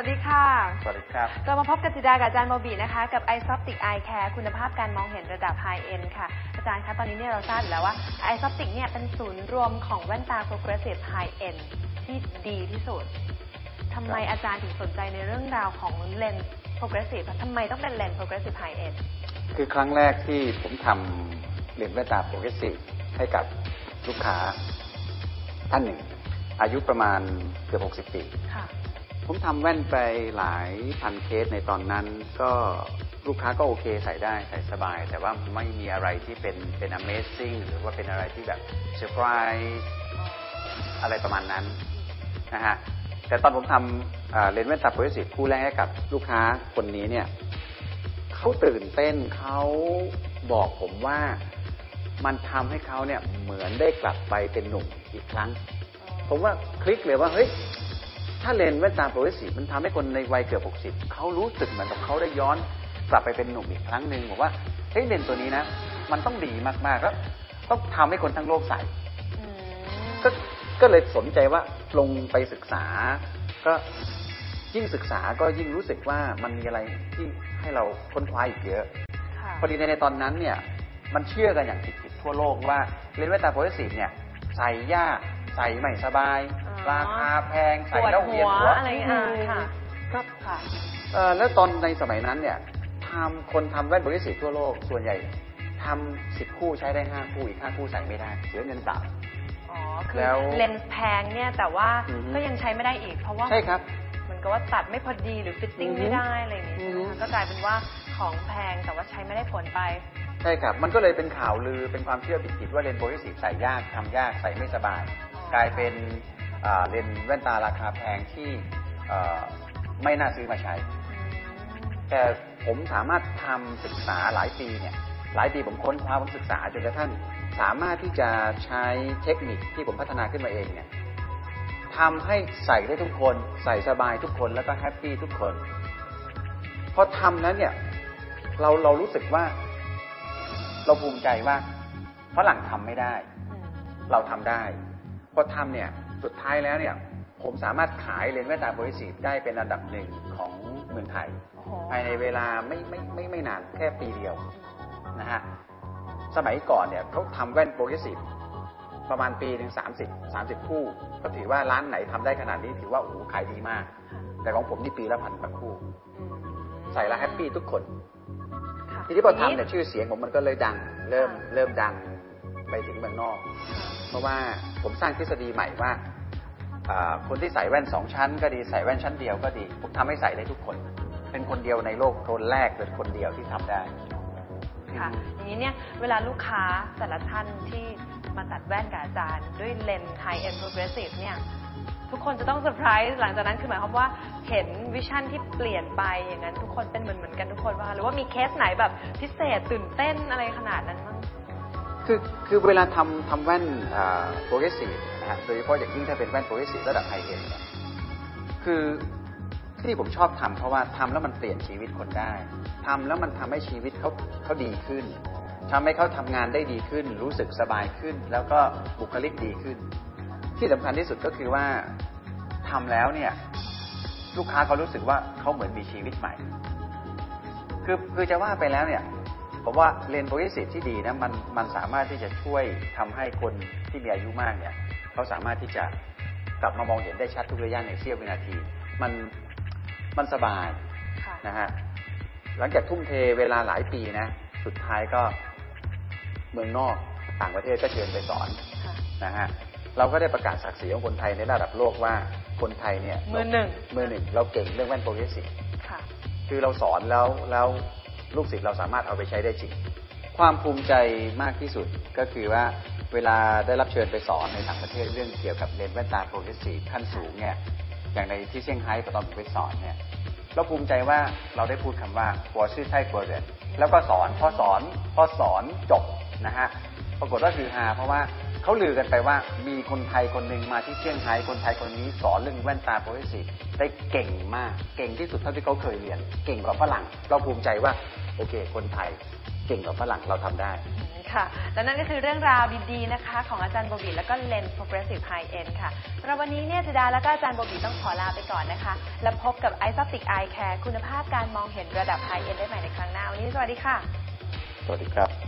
สวัสดีครับ เรามาพบกับจิดากับอาจารย์โมบีนะคะ กับ i s o p t i c Eye Care คุณภาพการมองเห็นระดับ High End ค่ะ อาจารย์คะตอนนี้เนี่ยเราทราบอยู่แล้วว่า i s o p t i c เนี่ยเป็นศูนย์รวมของแว่นตา Progressive High End ที่ดีที่สุดทำไมครับ อาจารย์ถึงสนใจในเรื่องราวของเลนส์ Progressive ทำไมต้องเป็นเลนส์ Progressive High End คือครั้งแรกที่ผมทำเหรียญแว่นตาโปรเกรสซีฟให้กับลูกค้าท่านหนึ่ง อายุประมาณเกือบ60 ปี ค่ะ ผมทำแว่นไปหลายพันเคสในตอนนั้น ก็ลูกค้าก็โอเคใส่ได้ใส่สบาย แต่ว่าไม่มีอะไรที่เป็นเป็น amazing หรือว่าเป็นอะไรที่แบบเซอร์ไพรส์อะไรประมาณนั้นนะฮะแต่ตอนผมทำเลนส์แว่นตาโปรเกรสซีฟคู่แรกกับลูกค้าคนนี้เนี่ยเขาตื่นเต้นเขาบอกผมว่ามันทำให้เขาเนี่ยเหมือนได้กลับไปเป็นหนุ่มอีกครั้ง ผมว่าคลิกเลยว่าเฮ้ย ถ้าเลนส์แว่นตาโปรเกรสซีฟมันทำให้คนในวัยเกือบ60เขารู้สึกเหมือนกับเขาได้ย้อนกลับไปเป็นหนุ่มอีกครั้งหนึ่งบอกว่าเฮ้ยเลนส์ตัวนี้นะ มันต้องดีมากๆแล้วต้องทำให้คนทั้งโลกใส่อืมก็ก็เลยสนใจว่าลงไปศึกษา ก็ยิ่งศึกษาก็ยิ่งรู้สึกว่ามันมีอะไรที่ให้เราค้นคว้าอีกเยอะค่ะพอดีในในตอนนั้นเนี่ยมันเชื่อกันอย่างผิดๆทั่วโลกว่าเลนส์แว่นตาโปรเกรสซีฟเนี่ยใส่ยากใส่ไม่สบายอ๋อ ราคาแพงปใส่วดแล้วหัเวียนวหัว อะไรอย่างเงี้ยอ่าค่ะครับค่ะ เอ่อแล้วตอนในสมัยนั้นเนี่ยทำคนทำแว่นโปรเกรสซีฟทั่วโลกส่วนใหญ่ทำสิบคู่ใช้ได้ห้าคู่อีกห้าคู่ใส่ไม่ได้เสียเงินเปล่า อ๋อคือแล้วเลนส์แพงเนี่ยแต่ว่าอือฮึ ก็ยังใช้ไม่ได้อีก เพราะว่าใช่ครับ เหมือนกับว่าตัดไม่พอดีหรือฟิตติ้งอือฮึไม่ได้อะไรอย่างงี้อืใช่อไหมฮึคะก็กลายเป็นว่าของแพงแต่ว่าใช้ไม่ได้ผลไป ใช่ครับ มันก็เลยเป็นข่าวลือเป็นความเชื่อผิดๆว่าเลนส์โปรเกรสซีฟใส่ยากทำยากใส่ไม่สบาย อ๋อกลายเป็นอ่า เลนส์แว่นตาราคาแพงที่ไม่น่าซื้อมาใช้ แต่ผมสามารถทำศึกษาหลายปีเนี่ยหลายปีผมค้นคว้าผมศึกษาจนกระทั่งสามารถที่จะใช้เทคนิคที่ผมพัฒนาขึ้นมาเองเนี่ยทำให้ใส่ได้ทุกคน ใส่สบายทุกคนแล้วก็แฮปปี้ทุกคนพอทำนั้นเนี่ยเราเรารู้สึกว่า เราภูมิใจว่าฝรั่งทำไม่ได้ เราทำได้พอทำเนี่ย สุดท้ายแล้วเนี่ยผมสามารถขายเลนส์แว่นตาโปรเกรสซีฟได้เป็นอันดับหนึ่งของเมืองไทยโอ้โหภายในเวลาไม่ไม่ไม่ไม่นานแค่ปีเดียวนะฮะสมัยก่อนเนี่ยเขาทำแว่นโปรเกรสซีฟประมาณปีหนึ่งสามสิบสามสิบคู่ ก็ถือว่าร้านไหนทำได้ขนาดนี้ถือว่าโอ้โหขายดีมาก แต่ของผมนี่ปีละพันกว่าคู่อืมใส่แล้วแฮปปี้ทุกคนค่ะทีนี้พอทำเนี่ยชื่อเสียงผมมันก็เลยดัง เริ่มเริ่มดัง ไปถึงเมืองนอก เพราะว่าผมสร้างทฤษฎีใหม่ว่าคนที่ใส่แว่นสองชั้น ก็ดีใส่แว่นชั้นเดียวก็ดีผมทำให้ใส่ได้ทุกคน เป็นคนเดียวในโลกคนแรกเป็นคนเดียวที่ทำได้ค่ะอย่างนี้เนี่ยเวลาลูกค้าแต่ละท่านที่มาตัดแว่นกับอาจารย์ ด้วยเลนส์ High End Progressive เนี่ยทุกคนจะต้องเซอร์ไพรส์หลังจากนั้นคือหมายความว่าเห็นวิชั่นที่เปลี่ยนไปอย่างนั้นทุกคนเป็นเหมือนเหมือนกันทุกคนว่าหรือว่ามีเคสไหนแบบพิเศษตื่นเต้นอะไรขนาดนั้นบ้าง คือคือเวลาทำทำแว่นโปรเกรสซีฟนะฮะโดยเฉพาะอย่างยิ่งถ้าเป็นแว่นโปรเกรสซีฟระดับไฮเอ็นเนี่ยคือที่ผมชอบทำเพราะว่าทำแล้วมันเปลี่ยนชีวิตคนได้ทำแล้วมันทำให้ชีวิตเขาเขาดีขึ้นทำให้เขาทำงานได้ดีขึ้น รู้สึกสบายขึ้น แล้วก็บุคลิกดีขึ้น ที่สำคัญที่สุดก็คือว่าทำแล้วเนี่ยลูกค้าเขารู้สึกว่าเขาเหมือนมีชีวิตใหม่ คือคือจะว่าไปแล้วเนี่ย ผมว่าเลนส์โปรเกรสซีฟที่ดีนะมันมันสามารถที่จะช่วยทำให้คนที่มีอายุมากเนี่ยเขาสามารถที่จะกลับมามองเห็นได้ชัดทุกระยะในเสี้ยววินาที มันมันสบายค่ะนะฮะหลังจากทุ่มเทเวลาหลายปีนะ สุดท้ายก็เมืองนอกต่างประเทศก็เชิญไปสอนค่ะนะฮะเราก็ได้ประกาศศักดิ์ศรีของคนไทยในระดับโลกว่าคนไทยเนี่ยมือหนึ่งมือหนึ่งเราเก่งเรื่องแว่นโปรเกรสซีฟค่ะคือเราสอนแล้วแล้ว ลูกศิษย์เราสามารถเอาไปใช้ได้จริง ความภูมิใจมากที่สุดก็คือว่าเวลาได้รับเชิญไปสอนในต่างประเทศเรื่องเกี่ยวกับเลนส์แว่นตาโปรเกรสซีฟขั้นสูงเนี่ยอย่างในที่เซี่ยงไฮ้ตอนผมไปสอนเนี่ยเราภูมิใจว่าเราได้พูดคำว่าหัวชื่อไช่กัวเรียนแล้วก็สอนพอสอนพอสอนจบนะฮะปรากฏว่าคือฮาเพราะว่า เขาลือกันไปว่ามีคนไทยคนหนึ่งมาที่เซี่ยงไฮ้คนไทยคนนี้สอนเรื่องแว่นตาโปรเกรสซีฟได้เก่งมากเก่งที่สุดเท่าที่เขาเคยเรียน เก่งกว่าฝรั่ง เราภูมิใจว่าโอเค คนไทยเก่งกว่าฝรั่งเราทำได้ค่ะ และนั่นก็คือเรื่องราวดีๆนะคะ ของอาจารย์โบบีแล้วก็เลนส์ progressive high end ค่ะสำหรับวันนี้เนี่ยจิดาแล้วก็อาจารย์โบบีต้องขอลาไปก่อนนะคะ แล้วพบกับ i s o p t i c Eye Care คุณภาพการมองเห็นระดับ high end ได้ใหม่ในครั้งหน้า วันนี้สวัสดีค่ะ สวัสดีครับ